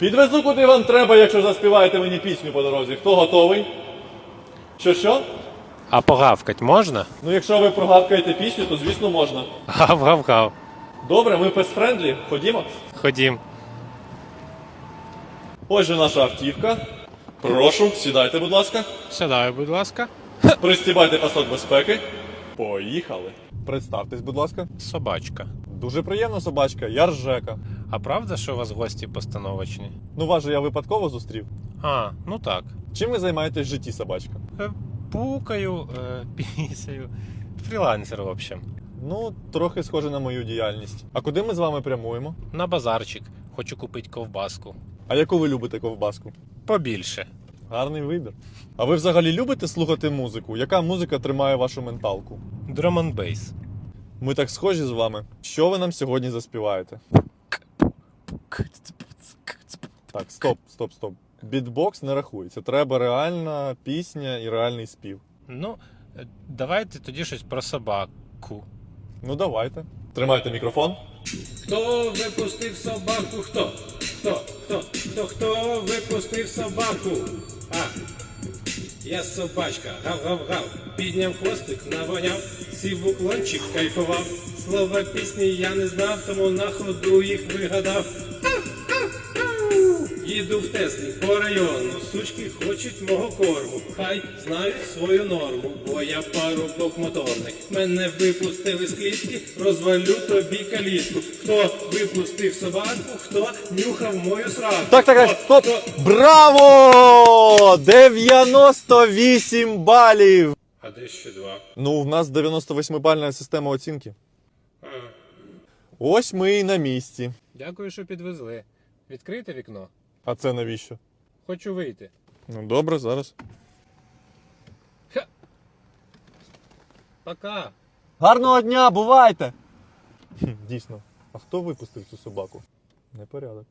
Підвезу, куди вам треба, якщо заспіваєте мені пісню по дорозі. Хто готовий? Що що? А погавкать можна? Ну, якщо ви прогавкаєте пісню, то звісно можна. Гав-гав-гав. Добре, ми пестфрендлі. Ходімо. Ходім. Ось же наша автівка. Прошу, сідайте, будь ласка. Сідаю, будь ласка. Пристібайте пасок безпеки. Поїхали. Представтесь, будь ласка. Собачка. Дуже приємна собачка, я Ржека. А правда, що у вас гості постановочні? Ну, вас же я випадково зустрів. А, ну так. Чим ви займаєтесь в житті, собачка? Е, Пукаю, е, пісяю. Фрілансер, в общем. Ну, трохи схоже на мою діяльність. А куди ми з вами прямуємо? На базарчик. Хочу купити ковбаску. А яку ви любите ковбаску? Побільше. Гарний вибір. А ви взагалі любите слухати музику? Яка музика тримає вашу менталку? Драмон бейс. Ми так схожі з вами. Що ви нам сьогодні заспіваєте? Так, стоп, стоп, стоп. Бітбокс не рахується. Треба реальна пісня і реальний спів. Ну, е, давайте тоді щось про собаку. Ну давайте. Тримайте мікрофон. Хто випустив собаку? Хто? Хто? Хто? Хто? Хто випустив собаку? А. Я собачка, гав-гав-гав, підняв хвостик, навоняв, сів уклончик, кайфував. Слова пісні я не знав, тому на ходу їх вигадав. Їду в Теслі по району, сучки хочуть мого корму. Хай знають свою норму, бо я парубок моторник. Мене випустили з клітки, розвалю тобі калітку. Хто випустив собаку, хто нюхав мою сраку? Так, так, так, Хто- стоп! хто- Браво! 98 балів! А де ще два? Ну, в нас 98-бальна система оцінки. А. Ось ми і на місці. Дякую, що підвезли. Відкрийте вікно. А це навіщо? Хочу вийти. Ну добре, зараз. Пока. Гарного дня, бувайте! Дійсно. А хто випустив цю собаку? Непорядок.